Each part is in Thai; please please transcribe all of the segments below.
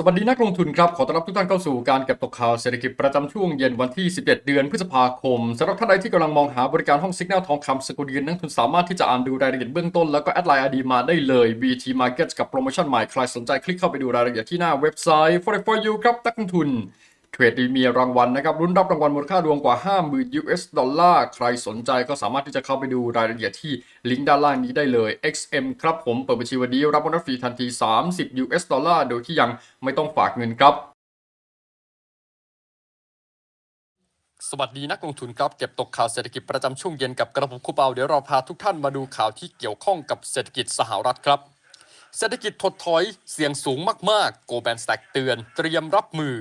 สวัสดีนักลงทุนครับ ขอต้อนรับทุกท่านเข้าสู่การเก็บตกข่าวเศรษฐกิจประจำช่วงเย็นวันที่ 17 เดือนพฤษภาคมสำหรับท่านใดที่กำลังมองหาบริการห้องสัญญาทองคำสกุลเงินนักทุนสามารถที่จะอ่านดูรายละเอียดเบื้องต้นแล้วก็แอดไลน์อดีมาได้เลย BT Markets กับโปรโมชั่นใหม่ใครสนใจคลิกเข้าไปดูรายละเอียดที่หน้าเว็บไซต์ for for you ครับนักลงทุน เทรดดีมีรางวัลนะครับรุ่นรับรางวัลมูลค่ารวมกว่า 50,000 US ดอลลาร์ ใครสนใจก็สามารถที่จะเข้าไปดูรายละเอียดที่ลิงก์ด้านล่างนี้ได้เลย XM ครับผมเปิดบัญชีวันนี้รับโบนัสฟรีทันที 30 US ดอลลาร์ โดยที่ยังไม่ต้องฝากเงินครับสวัสดีนักลงทุนครับ เก็บตกข่าวเศรษฐกิจประจำช่วงเย็นกับกระผมคูเปาเดี๋ยวเราพาทุกท่านมาดูข่าวที่เกี่ยวข้องกับเศรษฐกิจสหรัฐครับ เศรษฐกิจถดถอยเสี่ยงสูงมากๆ โกลแมนแซกเตือน เตรียมรับมือ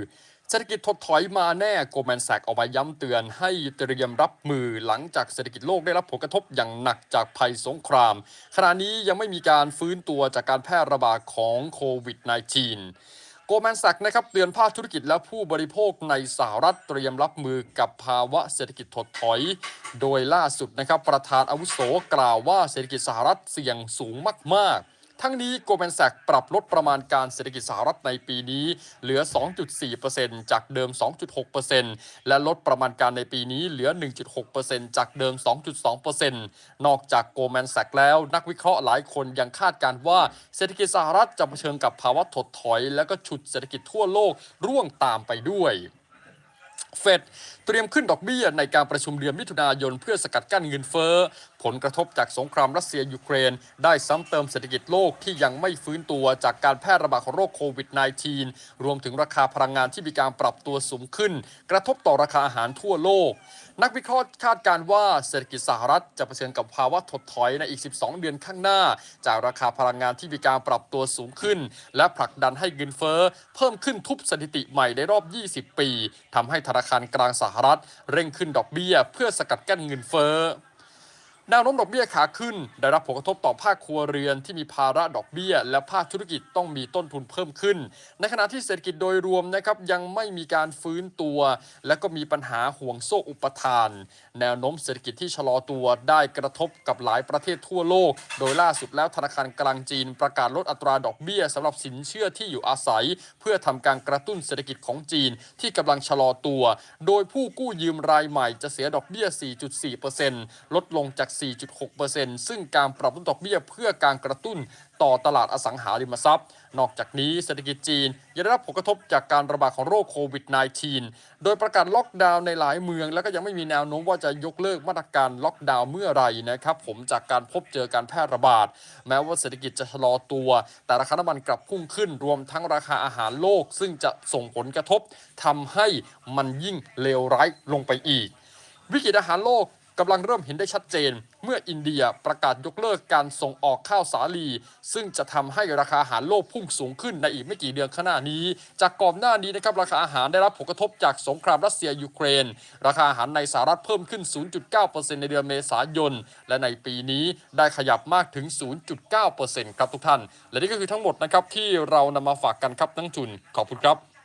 เศรษฐกิจถดถอยมาแน่โกลแมนแซกออกมาย้ำเตือนให้เตรียมรับมือหลังจากเศรษฐกิจโลกได้รับผลกระทบอย่างหนักจากภัยสงคราม ขณะนี้ยังไม่มีการฟื้นตัวจากการแพร่ระบาดของโควิด -19 โกลแมนแซกนะครับเตือนภาคธุรกิจและผู้บริโภคในสหรัฐเตรียมรับมือกับภาวะเศรษฐกิจถดถอย โดยล่าสุดนะครับประธานอาวุโสกล่าวว่าเศรษฐกิจสหรัฐเสี่ยงสูงมากๆ ทั้งนี้โกลแมนแซกปรับลดประมาณการเศรษฐกิจสหรัฐในปีนี้ เหลือ 2.4%จากเดิม 2.6%และลดประมาณการในปีนี้เหลือ 1.6%จากเดิม 2.2%นอกจากโกลแมนแซกแล้วนักวิเคราะห์หลายคนยังคาดการว่าเศรษฐกิจสหรัฐจะเผชิญกับภาวะถดถอย และก็ฉุดเศรษฐกิจทั่วโลกร่วงตามไปด้วย เฟดเตรียมขึ้นดอกเบี้ยในการประชุมเดือนมิถุนายนเพื่อสกัดกั้นเงินเฟ้อ ผลกระทบจากสงครามรัสเซียยูเครน ได้ซ้ำเติมเศรษฐกิจโลกที่ยังไม่ฟื้นตัวจากการแพร่ระบาดของโรคโควิด -19 รวมถึงราคาพลังงานที่มีการปรับตัวสูงขึ้น กระทบต่อราคาอาหารทั่วโลก นักวิเคราะห์คาดการว่าเศรษฐกิจสหรัฐจะเผชิญกับภาวะถดถอยในอีก 12 เดือนข้างหน้า จากราคาพลังงานที่มีการปรับตัวสูงขึ้น และผลักดันให้เงินเฟ้อเพิ่มขึ้นทุบสถิติใหม่ในรอบ 20 ปีทำให้ธนาคารกลางสหรัฐ เร่งขึ้นดอกเบี้ย เพื่อสกัดกั้นเงินเฟ้อ แนวโน้มดอกเบี้ยขาขึ้น ได้รับผลกระทบต่อภาคครัวเรือนที่มีภาระดอกเบี้ย และภาคธุรกิจต้องมีต้นทุนเพิ่มขึ้น ในขณะที่เศรษฐกิจโดยรวมนะครับยังไม่มีการฟื้นตัว และก็มีปัญหาห่วงโซ่อุปทาน แนวโน้มเศรษฐกิจที่ชะลอตัวได้กระทบกับหลายประเทศทั่วโลก โดยล่าสุดแล้วธนาคารกลางจีนประกาศลดอัตราดอกเบี้ยสำหรับสินเชื่อที่อยู่อาศัย เพื่อทำการกระตุ้นเศรษฐกิจของจีนที่กำลังชะลอตัว โดยผู้กู้ยืมรายใหม่จะเสียดอกเบี้ย 4.4%ลดลงจาก4.6%ซึ่งการปรับลดดอกเบี้ยเพื่อการกระตุ้นต่อตลาดอสังหาริมทรัพย์ นอกจากนี้เศรษฐกิจจีนยังได้รับผลกระทบจากการระบาดของโรคโควิด -19 โดยประกาศล็อกดาวน์ในหลายเมือง แล้วก็ยังไม่มีแนวโน้มว่าจะยกเลิกมาตรการล็อกดาวน์เมื่อไหรนะครับผมจากการพบเจอการแพร่ระบาด แม้ว่าเศรษฐกิจจะชะลอตัว แต่ราคาน้ำมันกลับพุ่งขึ้นรวมทั้งราคาอาหารโลก ซึ่งจะส่งผลกระทบทำให้มันยิ่งเลวร้ายลงไปอีกวิกฤตอาหารโลก กำลังเริ่มเห็นได้ชัดเจน เมื่ออินเดียประกาศยกเลิกการส่งออกข้าวสาลี ซึ่งจะทำให้ราคาอาหารโลกพุ่งสูงขึ้นในอีกไม่กี่เดือนข้างหน้านี้ จากก่อนหน้านี้นะครับราคาอาหารได้รับผลกระทบจากสงครามรัสเซียยูเครน ราคาอาหารในสหรัฐเพิ่มขึ้น 0.9%ในเดือนเมษายน และในปีนี้ได้ขยับมากถึง 0.9%ครับทุกท่าน และนี่ก็คือทั้งหมดนะครับที่เรานำมาฝากกันครับนักทุนขอบคุณครับ